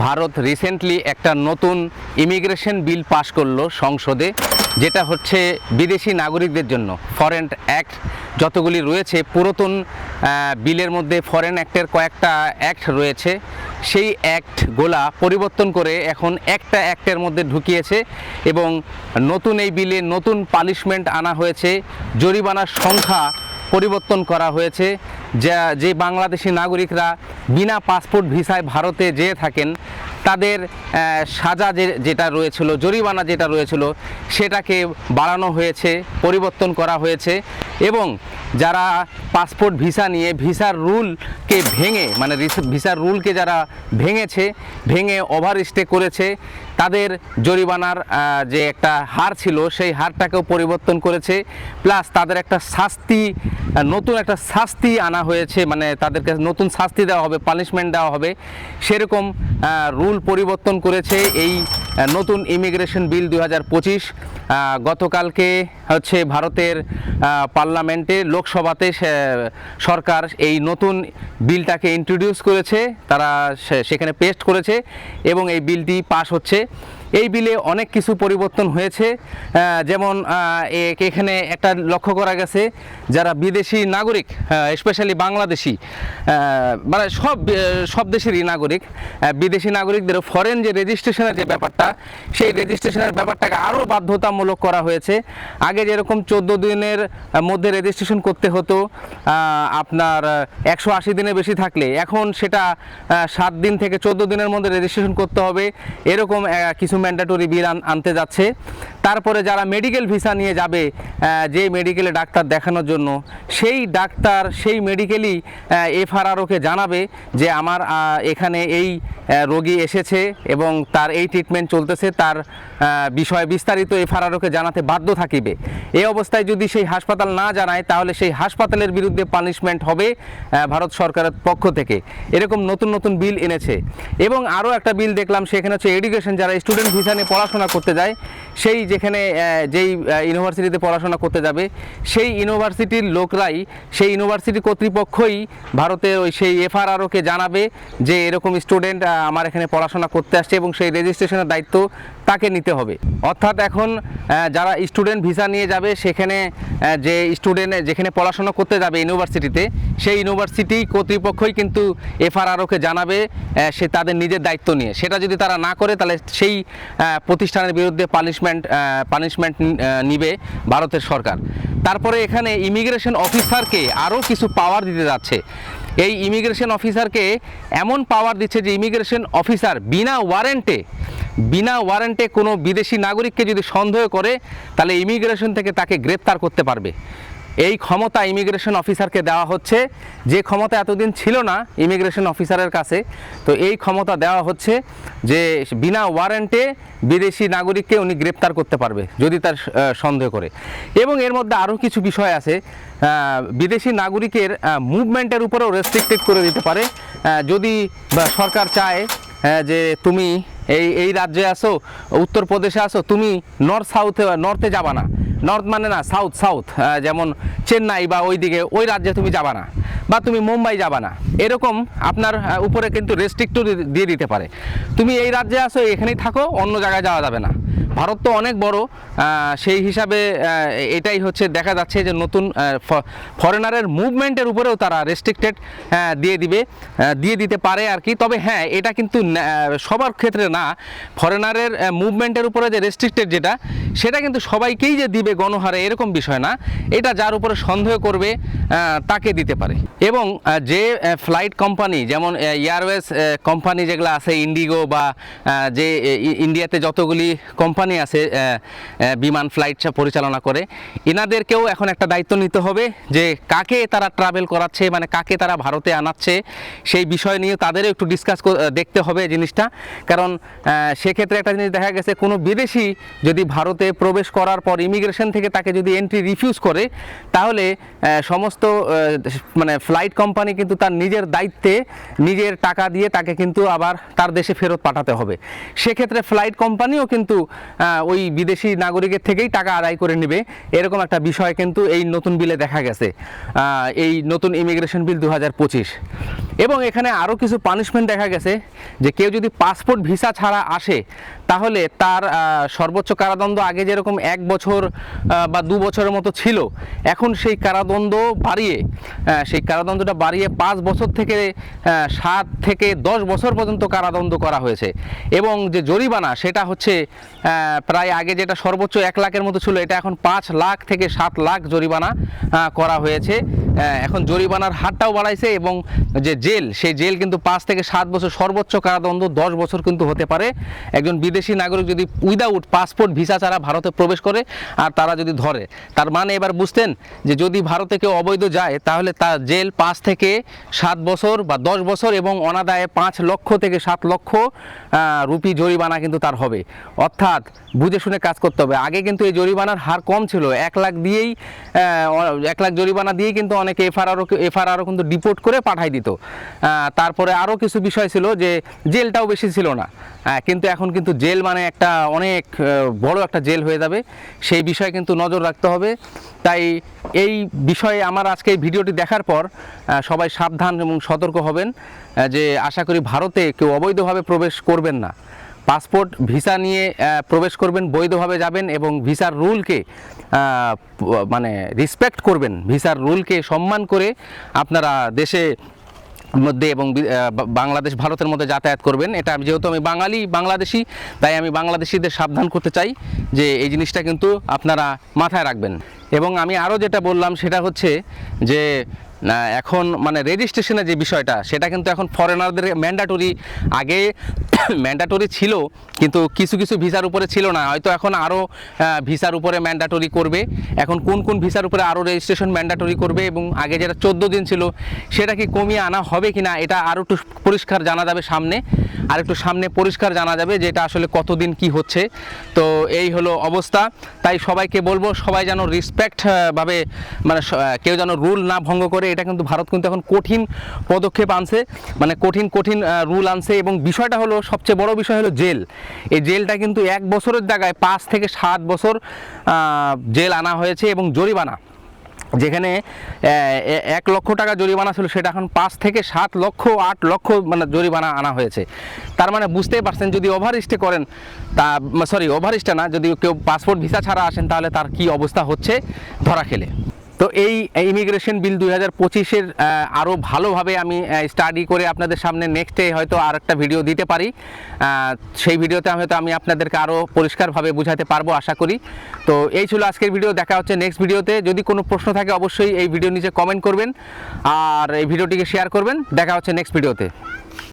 Bharat recently একটা নতুন immigration বিল পাশ করল সংসদে, যেটা হচ্ছে বিদেশি নাগরিকদের জন্য ফরেন অ্যাক্ট যতগুলি রয়েছে, পুরাতন বিলের মধ্যে ফরেন অ্যাক্টের কয়েকটা অ্যাক্ট রয়েছে। সেই অ্যাক্ট গোলা পরিবর্তন করে এখন একটা অ্যাক্টের মধ্যে ঢুকিয়েছে এবং নতুন এই বিলে নতুন পানিশমেন্ট আনা হয়েছে। জরিমানার সংখ্যা পরিবর্তন করা হয়েছে। যা যে বাংলাদেশি নাগরিকরা বিনা পাসপোর্ট ভিসায় ভারতে যেয়ে থাকেন তাদের সাজা যে, যেটা রয়েছিল, জরিমানা যেটা রয়েছিল, সেটাকে বাড়ানো হয়েছে, পরিবর্তন করা হয়েছে এবং যারা পাসপোর্ট ভিসা নিয়ে, ভিসার রুলকে ভেঙে মানে ভিসার রুলকে যারা ভেঙেছে, ভেঙে ওভার স্টে করেছে, তাদের জরিমানার যে একটা হার ছিল, সেই হারটাকেও পরিবর্তন করেছে। প্লাস তাদের একটা শাস্তি, নতুন একটা শাস্তি আনা হয়েছে মানে তাদেরকে নতুন শাস্তি দেওয়া হবে, পানিশমেন্ট দেওয়া হবে। সেরকম রুল পরিবর্তন করেছে এই নতুন ইমিগ্রেশন বিল দু হাজার পঁচিশ গতকালকে হচ্ছে ভারতের পার্লামেন্টে, লোকসভাতে সরকার এই নতুন বিলটাকে ইন্ট্রোডিউস করেছে। তারা সেখানে পেস্ট করেছে এবং এই বিলটি পাশ হচ্ছে। এই বিলে অনেক কিছু পরিবর্তন হয়েছে। যেমন এখানে একটা লক্ষ্য করা গেছে, যারা বিদেশি নাগরিক স্পেশালি বাংলাদেশি মানে সব সব দেশেরই নাগরিক বিদেশি নাগরিকদের ফরেন যে রেজিস্ট্রেশনের যে ব্যাপারটা, সেই রেজিস্ট্রেশনের ব্যাপারটাকে আরও বাধ্যতামূলক করা হয়েছে। আগে যেরকম চোদ্দ দিনের মধ্যে রেজিস্ট্রেশন করতে হতো আপনার একশো আশি দিনে বেশি থাকলে, এখন সেটা সাত দিন থেকে চোদ্দ দিনের মধ্যে রেজিস্ট্রেশন করতে হবে। এরকম কিছু ম্যান্ডেটরি বিল আন- আনতে যাচ্ছে। তারপরে যারা মেডিকেল ভিসা নিয়ে যাবে যে মেডিকেলে ডাক্তার দেখানোর জন্য, সেই ডাক্তার সেই মেডিকেলই এফআরআরওকে জানাবে যে আমার এখানে এই রোগী এসেছে এবং তার এই ট্রিটমেন্ট চলতেছে, তার বিষয়ে বিস্তারিত এফআরআরওকে জানাতে বাধ্য থাকিবে। এ অবস্থায় যদি সেই হাসপাতাল না জানায়, তাহলে সেই হাসপাতালের বিরুদ্ধে পানিশমেন্ট হবে ভারত সরকারের পক্ষ থেকে। এরকম নতুন নতুন বিল এনেছে। এবং আরও একটা বিল দেখলাম, সেখানে হচ্ছে এডুকেশন যারা স্টুডেন্ট ভিসা নিয়ে পড়াশোনা করতে যায়, সেই যেখানে যেই ইউনিভার্সিটিতে পড়াশোনা করতে যাবে, সেই ইউনিভার্সিটির লোকরাই, সেই ইউনিভার্সিটি কর্তৃপক্ষই ভারতের ওই সেই এফআরআরওকে জানাবে যে এরকম স্টুডেন্ট আমার এখানে পড়াশোনা করতে আসছে এবং সেই রেজিস্ট্রেশনের দায়িত্ব তাকে নিতে হবে। অর্থাৎ এখন যারা স্টুডেন্ট ভিসা নিয়ে যাবে, সেখানে যে স্টুডেন্ট যেখানে পড়াশোনা করতে যাবে ইউনিভার্সিটিতে সেই ইউনিভার্সিটি কর্তৃপক্ষই কিন্তু এফআরআরওকে জানাবে সে তাদের নিজের দায়িত্ব নিয়ে। সেটা যদি তারা না করে, তাহলে সেই প্রতিষ্ঠানের বিরুদ্ধে পানিশমেন্ট পানিশমেন্ট নিবে ভারতের সরকার। তারপরে এখানে ইমিগ্রেশন অফিসারকে আরও কিছু পাওয়ার দিতে যাচ্ছে। এই ইমিগ্রেশন অফিসারকে এমন পাওয়ার দিচ্ছে যে ইমিগ্রেশন অফিসার বিনা ওয়ারেন্টে বিনা ওয়ারেন্টে কোনো বিদেশি নাগরিককে যদি সন্দেহ করে, তাহলে ইমিগ্রেশন থেকে তাকে গ্রেপ্তার করতে পারবে। এই ক্ষমতা ইমিগ্রেশন অফিসারকে দেওয়া হচ্ছে। যে ক্ষমতা এতদিন ছিল না ইমিগ্রেশন অফিসারের কাছে, তো এই ক্ষমতা দেওয়া হচ্ছে যে বিনা ওয়ারেন্টে বিদেশি নাগরিককে উনি গ্রেপ্তার করতে পারবে, যদি তার সন্দেহ করে। এবং এর মধ্যে আরও কিছু বিষয় আছে। বিদেশি নাগরিকের মুভমেন্টের উপরেও রেস্ট্রিক্টেড করে দিতে পারে। যদি সরকার চায় যে তুমি এই এই রাজ্যে আসো উত্তরপ্রদেশে আসো তুমি নর্থ সাউথে নর্থে যাবা না। নর্থ মানে না সাউথ সাউথ যেমন চেন্নাই বা ওইদিকে, ওই রাজ্যে তুমি যাবা না, বা তুমি মুম্বাই যাবা না। এরকম আপনার উপরে কিন্তু রেস্ট্রিক্টও দিয়ে দিতে পারে। তুমি এই রাজ্যে আসো এখানেই থাকো, অন্য জায়গায় যাওয়া যাবে না। ভারত তো অনেক বড় সেই হিসাবে এটাই হচ্ছে দেখা যাচ্ছে যে নতুন ফরেনারের মুভমেন্টের উপরেও তারা রেস্ট্রিক্টেড দিয়ে দিবে দিয়ে দিতে পারে আর কি। তবে হ্যাঁ এটা কিন্তু সবার ক্ষেত্রে না ফরেনারের মুভমেন্টের উপরে যে রেস্ট্রিক্টেড যেটা, সেটা কিন্তু সবাইকেই যে দিবে গণহারে এরকম বিষয় না। এটা যার উপরে সন্দেহ করবে তাকে দিতে পারে। এবং যে ফ্লাইট কোম্পানি যেমন এয়ারওয়েজ কোম্পানি যেগুলো আছে ইন্ডিগো বা যে ইন্ডিয়াতে যতগুলি কোম্পানি আছে আহ, আহ, বিমান ফ্লাইট পরিচালনা করে। এনাদেরকেও এখন একটা দায়িত্ব নিতে হবে যে কাকে তারা ট্রাভেল করাচ্ছে মানে কাকে তারা ভারতে আনাচ্ছে সেই বিষয় নিয়ে তাদেরও একটু ডিসকাস দেখতে হবে জিনিসটা। কারণ সেক্ষেত্রে একটা জিনিস দেখা গেছে কোনো বিদেশি যদি ভারতে প্রবেশ করার পর ইমিগ্রেশন থেকে তাকে যদি এন্ট্রি রিফিউজ করে তাহলে সমস্ত মানে ফ্লাইট কোম্পানি কিন্তু তার নিজের দায়িত্বে নিজের টাকা দিয়ে তাকে কিন্তু আবার তার দেশে ফেরত পাঠাতে হবে। সেক্ষেত্রে ফ্লাইট কোম্পানিও কিন্তু ওই বিদেশি নাগরিকের থেকেই টাকা আদায় করে নেবে। এরকম একটা বিষয় কিন্তু এই নতুন বিলে দেখা গেছে। এই নতুন ইমিগ্রেশন বিল দু হাজার পঁচিশ। এবং এখানে আরও কিছু পানিশমেন্ট দেখা গেছে, যে কেউ যদি পাসপোর্ট ভিসা ছাড়া আসে, তাহলে তার সর্বোচ্চ কারাদণ্ড আগে যেরকম এক বছর বা দু বছরের মতো ছিল, এখন সেই কারাদণ্ড বাড়িয়ে সেই কারাদণ্ডটা বাড়িয়ে পাঁচ বছর থেকে সাত থেকে দশ বছর পর্যন্ত কারাদণ্ড করা হয়েছে। এবং যে জরিমানা, সেটা হচ্ছে প্রায় আগে যেটা সর্বোচ্চ এক লাখের মতো ছিল, এটা এখন পাঁচ লাখ থেকে সাত লাখ জরিমানা করা হয়েছে। এখন জরিমানার হারটাও বাড়াইছে এবং যে জেল, সেই জেল কিন্তু পাঁচ থেকে সাত বছর সর্বোচ্চ কারাদণ্ড, দশ বছর কিন্তু হতে পারে। একজন বিদেশি নাগরিক যদি উইদাউট পাসপোর্ট ভিসা ছাড়া ভারতে প্রবেশ করে আর তারা যদি ধরে, তার মানে এবার বুঝতেন যে যদি ভারতে কেউ অবৈধ যায়, তাহলে তার জেল পাঁচ থেকে সাত বছর বা দশ বছর এবং অনাদায়ে পাঁচ লক্ষ থেকে সাত লক্ষ রুপি জরিমানা কিন্তু তার হবে। অর্থাৎ বুঝে শুনে কাজ করতে হবে। আগে কিন্তু এই জরিমানার হার কম ছিল। এক লাখ দিয়েই এক লাখ জরিমানা দিয়েই কিন্তু অনেকে এফআরআরও এফআরআরও কিন্তু ডিপোর্ট করে পাঠাই দিত। তারপরে আরও কিছু বিষয় ছিল যে জেলটাও বেশি ছিল না। কিন্তু এখন কিন্তু জেল মানে একটা অনেক বড় একটা জেল হয়ে যাবে। সেই বিষয়ে কিন্তু নজর রাখতে হবে। তাই এই বিষয়ে আমার আজকে এই ভিডিওটি দেখার পর সবাই সাবধান এবং সতর্ক হবেন যে আশা করি ভারতে কেউ অবৈধভাবে প্রবেশ করবেন না। পাসপোর্ট, ভিসা নিয়ে প্রবেশ করবেন, বৈধভাবে যাবেন এবং ভিসার রুলকে মানে রেসপেক্ট করবেন। ভিসার রুলকে সম্মান করে আপনারা দেশে মধ্যে এবং বাংলাদেশ, ভারতের মধ্যে যাতায়াত করবেন। এটা আমি যেহেতু আমি বাঙালি, বাংলাদেশি, তাই আমি বাংলাদেশিদের সাবধান করতে চাই যে এই জিনিসটা কিন্তু আপনারা মাথায় রাখবেন। এবং আমি আরও যেটা বললাম, সেটা হচ্ছে যে এখন মানে রেজিস্ট্রেশনের যে বিষয়টা, সেটা কিন্তু এখন ফরেনারদের ম্যান্ডাটরি আগে ম্যান্ডাটরি ছিল, কিন্তু কিছু কিছু ভিসার উপরে ছিল না। হয়তো এখন আরও ভিসার উপরে ম্যান্ডাটরি করবে। এখন কোন কোন ভিসার উপরে আরও রেজিস্ট্রেশন ম্যান্ডাটরি করবে এবং আগে যেটা চোদ্দ দিন ছিল, সেটা কি কমিয়ে আনা হবে কি না এটা আরও একটু পরিষ্কার জানা যাবে সামনে। আর একটু সামনে পরিষ্কার জানা যাবে যে এটা আসলে কতদিন কি হচ্ছে। তো এই হলো অবস্থা। তাই সবাইকে বলব, সবাই যেন রেসপেক্ট ভাবে মানে কেউ যেন রুল না ভঙ্গ করে, এটা কিন্তু ভারত কিন্তু এখন কঠিন পদক্ষেপ আনছে। মানে কঠিন কঠিন রুল আনছে এবং বিষয়টা হলো সবচেয়ে বড় বিষয় হলো জেল। এই জেলটা কিন্তু এক বছরের জায়গায় পাঁচ থেকে সাত বছর জেল আনা হয়েছে এবং জরিমানা। যেখানে এক লক্ষ টাকা জরিমানা ছিল, সেটা এখন পাঁচ থেকে সাত লক্ষ, আট লক্ষ মানে জরিমানা আনা হয়েছে। তার মানে বুঝতেই পারছেন, যদি ওভার স্টে করেন, তা, সরি ওভার স্টে না, যদি কেউ পাসপোর্ট ভিসা ছাড়া আসেন, তাহলে তার কি অবস্থা হচ্ছে? ধরা খেলে। তো এই ইমিগ্রেশন বিল দুই হাজার পঁচিশের আরও ভালোভাবে আমি স্টাডি করে আপনাদের সামনে নেক্সটে হয়তো আর একটা ভিডিও দিতে পারি। সেই ভিডিওতে হয়তো আমি আপনাদেরকে আরও পরিষ্কারভাবে বুঝাতে পারব, আশা করি। তো এই ছিল আজকের ভিডিও দেখা হচ্ছে নেক্সট ভিডিওতে যদি কোনো প্রশ্ন থাকে, অবশ্যই এই ভিডিও নিচে কমেন্ট করবেন। আর এই ভিডিওটিকে শেয়ার করবেন। দেখা হচ্ছে নেক্সট ভিডিওতে